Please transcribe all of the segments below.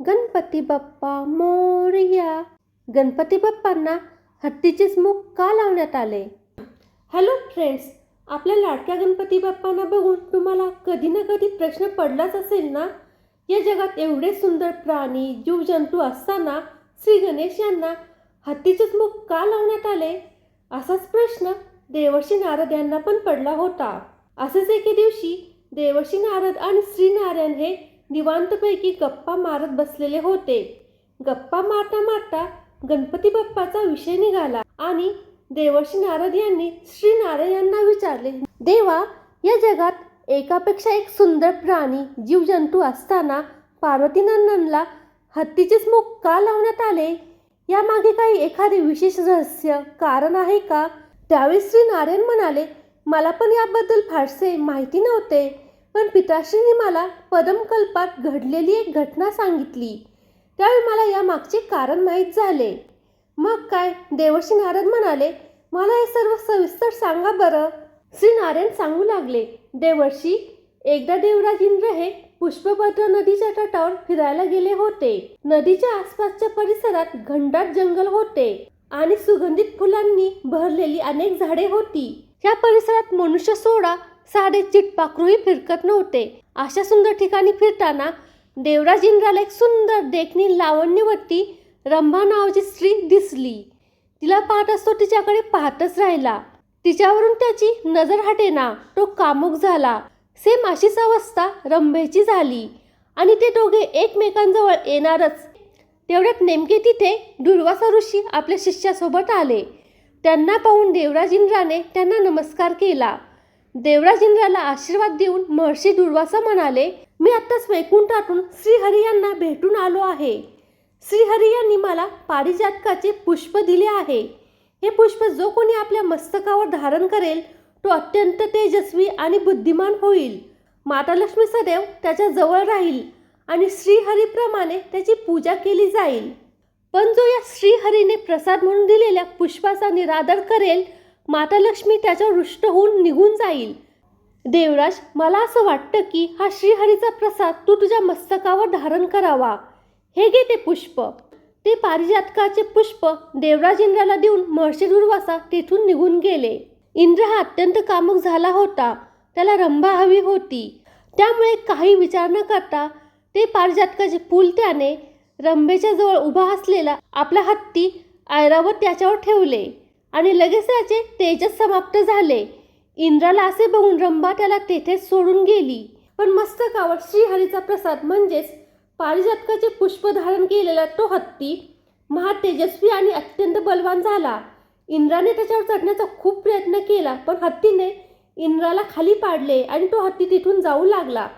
गणपती बाप्पा मोरया. गणपती बाप्पांना हत्तीचेच मुख का लावण्यात आले? हॅलो फ्रेंड्स आपल्या लाडक्या गणपती बाप्पांना बघून तुम्हाला कधी ना कधी प्रश्न पडलाच असेल ना? या जगात एवढे सुंदर प्राणी जीवजंतू असताना श्री गणेश यांना हत्तीचेच मुख का लावण्यात आले? असाच प्रश्न देवर्षी नारद यांना पण पडला होता. असेच एके दिवशी देवर्षी नारद आणि श्रीनारायण हे निवांतपैकी गप्पा मारत बसलेले होते. गप्पा मारता मारता गणपती बाप्पाचा विषय निघाला आणि देवर्षी नारद यांनी श्री नारायणांना विचारले देवा या जगात एकापेक्षा एक सुंदर प्राणी जीवजंतू असताना पार्वतीनंदनला हत्तीचेच मुख का लावण्यात आले? यामागे काही एखादे विशेष रहस्य कारण आहे का? त्यावेळी श्री नारायण म्हणाले मला पण याबद्दल फारसे माहिती नव्हते. पण पिताश्रीने मला पदमकल्पात घडलेली एक घटना सांगितली. त्यावेळी मला या मागचे कारण माहीत झाले. मग काय? देवर्षी नारद म्हणाले मला हे सर्व सविस्तर सांगा बरं. श्री नारायण सांगू लागले देवर्षी एकदा देवराज इंद्र हे पुष्पभद्र नदीच्या तटावर फिरायला गेले होते. नदीच्या आसपासच्या परिसरात घनदाट जंगल होते आणि सुगंधित फुलांनी भरलेली अनेक झाडे होती. या परिसरात मनुष्य सोडा साधे चिटपाखरूही फिरकत नव्हते. अशा सुंदर ठिकाणी फिरताना देवराज इंद्राला एक सुंदर देखणी लावण्यवती रंभा नावाची स्त्री दिसली. तिला पाहत असतो तिच्याकडे पाहतच राहिला. तिच्यावरून त्याची नजर हटेना तो कामुक झाला. सेम अशीच अवस्था रंभेची झाली आणि ते दोघे एकमेकांजवळ येणारच. तेवढ्यात नेमके तिथे दुर्वासा ऋषी आपल्या शिष्यासोबत आले. त्यांना पाहून देवराज इंद्राने त्यांना नमस्कार केला. देवराज इंद्राला आशीर्वाद देऊन महर्षी दुर्वासा म्हणाले मी आत्ताच वैकुंठातून श्रीहरी यांना भेटून आलो आहे. श्रीहरी यांनी मला पारिजातकाचे पुष्प दिले आहे. हे पुष्प जो कोणी आपल्या मस्तकावर धारण करेल तो अत्यंत तेजस्वी आणि बुद्धिमान होईल. माता लक्ष्मी सदैव त्याच्याजवळ राहील आणि श्रीहरीप्रमाणे त्याची पूजा केली जाईल. पण जो या श्रीहरीने प्रसाद म्हणून दिलेल्या पुष्पाचा निरादर करेल माता लक्ष्मी त्याच्यावर रुष्ट होऊन निघून जाईल. देवराज मला असं वाटतं की हा श्रीहरीचा प्रसाद तू तुझ्या मस्तकावर धारण करावा. हे घे ते पुष्प. ते पारिजातकाचे पुष्प देवराज इंद्राला देऊन महर्षी दुर्वासा तेथून निघून गेले. इंद्र हा अत्यंत कामुक झाला होता. त्याला रंभा हवी होती. त्यामुळे काही विचार न करता ते पारिजातकाचे पूल त्याने रंभेच्या जवळ उभा असलेला आपला हत्ती ऐरावत त्याच्यावर ठेवले. आणि लगेच त्याचे तेजस समाप्त झाले. इंद्राला असे बघून रंभा त्याला तेथेच सोडून गेली. पण मस्तकावर श्रीहरीचा प्रसाद म्हणजेच पारिजातकाचे पुष्प धारण केलेला तो हत्ती महातेजस्वी आणि अत्यंत बलवान झाला. इंद्राने त्याच्यावर चढण्याचा खूप प्रयत्न केला पण हत्तीने इंद्राला खाली पाडले आणि तो हत्ती तिथून जाऊ लागला.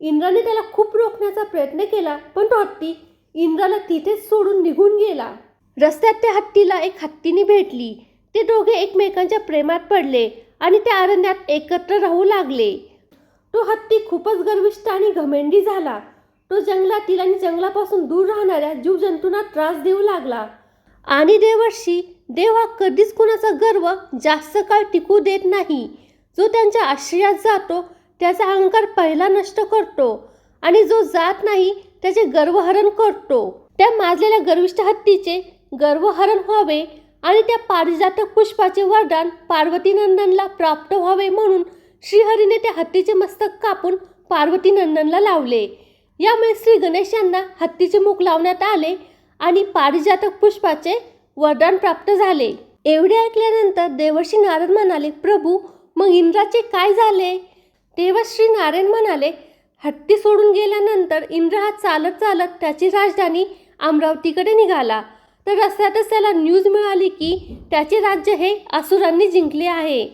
इंद्राने त्याला खूप रोखण्याचा प्रयत्न केला पण तो हत्ती इंद्राला तिथेच सोडून निघून गेला. रस्त्यात त्या हत्तीला एक हत्तीने भेटली. ते दोघे एकमेकांच्या प्रेमात पडले आणि त्या अरण्यात एकत्र राहू लागले. तो हत्ती खूपच गर्विष्ठ आणि घमेंडी झाला. तो जंगलातील आणि जंगलापासून दूर राहणाऱ्या जीवजंतूंना त्रास देऊ लागला. आणि देवर्षी देव हा कधीच कुणाचा गर्व जास्त काळ टिकू देत नाही. जो त्यांच्या आश्रयात जातो त्याचा अहंकार पहिला नष्ट करतो. आणि जो जात नाही त्याचे गर्वहरण करतो. त्या माजलेल्या गर्विष्ठ हत्तीचे गर्वहरण व्हावे आणि त्या पारिजातक पुष्पाचे वरदान पार्वतीनंदनला प्राप्त व्हावे म्हणून श्रीहरीने त्या हत्तीचे मस्तक कापून पार्वतीनंदनला लावले. यामुळे श्री गणेश यांना हत्तीचे मुख लावण्यात आले आणि पारिजातक पुष्पाचे वरदान प्राप्त झाले. एवढे ऐकल्यानंतर देवर्षी नारद म्हणाले प्रभू मग इंद्राचे काय झाले? तेव्हा श्री नारायण म्हणाले हत्ती सोडून गेल्यानंतर इंद्र हा चालत चालत त्याची राजधानी अमरावतीकडे निघाला. तर रस्त्यातच त्याला न्यूज मिळाली की त्याचे राज्य हे असुरांनी जिंकले आहे.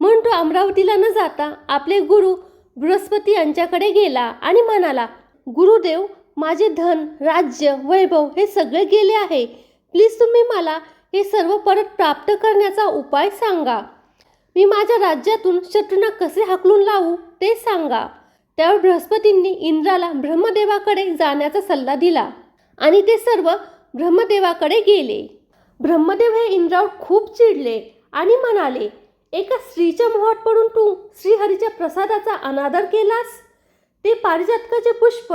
म्हणून तो अमरावतीला न जाता आपले गुरु बृहस्पती यांच्याकडे गेला आणि म्हणाला गुरुदेव माझे धन राज्य वैभव हे सगळे गेले आहे. प्लीज तुम्ही मला हे सर्व परत प्राप्त करण्याचा उपाय सांगा. मी माझ्या राज्यातून शत्रूंना कसे हाकलून लावू ते सांगा. त्यावर बृहस्पतींनी इंद्राला ब्रह्मदेवाकडे जाण्याचा सल्ला दिला. आणि ते सर्व ब्रह्मदेवाकडे गेले. ब्रह्मदेव हे इंद्रावर खूप चिडले आणि म्हणाले एका स्त्रीच्या मोहात पडून तू श्रीहरीच्या प्रसादाचा अनादर केलास? ते पारिजातकाचे पुष्प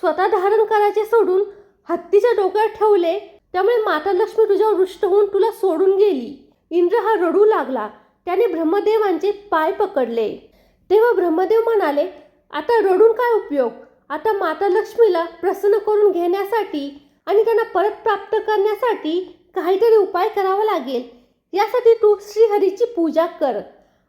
स्वतः धारण करायचे सोडून हत्तीच्या डोक्यात ठेवले त्यामुळे माता लक्ष्मी तुझ्यावर रुष्ट होऊन तुला सोडून गेली. इंद्र हा रडू लागला. त्याने ब्रह्मदेवांचे पाय पकडले. तेव्हा ब्रह्मदेव म्हणाले आता रडून काय उपयोग? आता माता लक्ष्मीला प्रसन्न करून घेण्यासाठी आणि त्यांना परत प्राप्त करण्यासाठी काहीतरी उपाय करावा लागेल. यासाठी तू श्रीहरीची पूजा कर.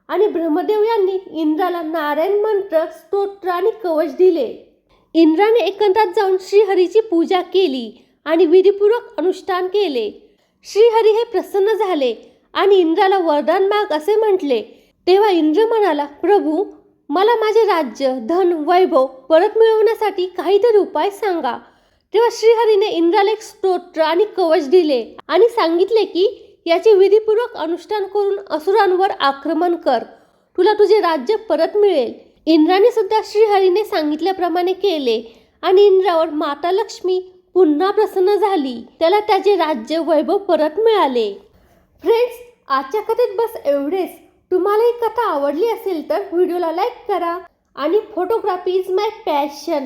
आणि ब्रह्मदेव यांनी इंद्राला नारायण मंत्र स्तोत्र आणि कवच दिले. इंद्राने एकंदात जाऊन श्रीहरीची पूजा केली आणि विधीपूर्वक अनुष्ठान केले. श्रीहरी हे प्रसन्न झाले आणि इंद्राला वरदान माग असे म्हटले तेव्हा इंद्र म्हणाला प्रभू मला माझे राज्य धन वैभव परत मिळवण्यासाठी काहीतरी उपाय सांगा. तेव्हा श्रीहरीने इंद्रालेख स्तोत्र आणि कवच दिले आणि सांगितले की याचे विधीपूर्वक अनुष्ठान करून असुरांवर आक्रमण कर. तुला तुझे राज्य परत मिळेल. इंद्राने सुद्धा श्रीहरीने सांगितल्याप्रमाणे केले आणि इंद्रावर माता लक्ष्मी पुन्हा प्रसन्न झाली. त्याला त्याचे राज्य वैभव परत मिळाले. फ्रेंड्स आजच्या कथेत बस एवढेच. तुम्हाला ही कथा आवडली असेल तर व्हिडिओला लाईक करा आणि फोटोग्राफी इज माय पॅशन.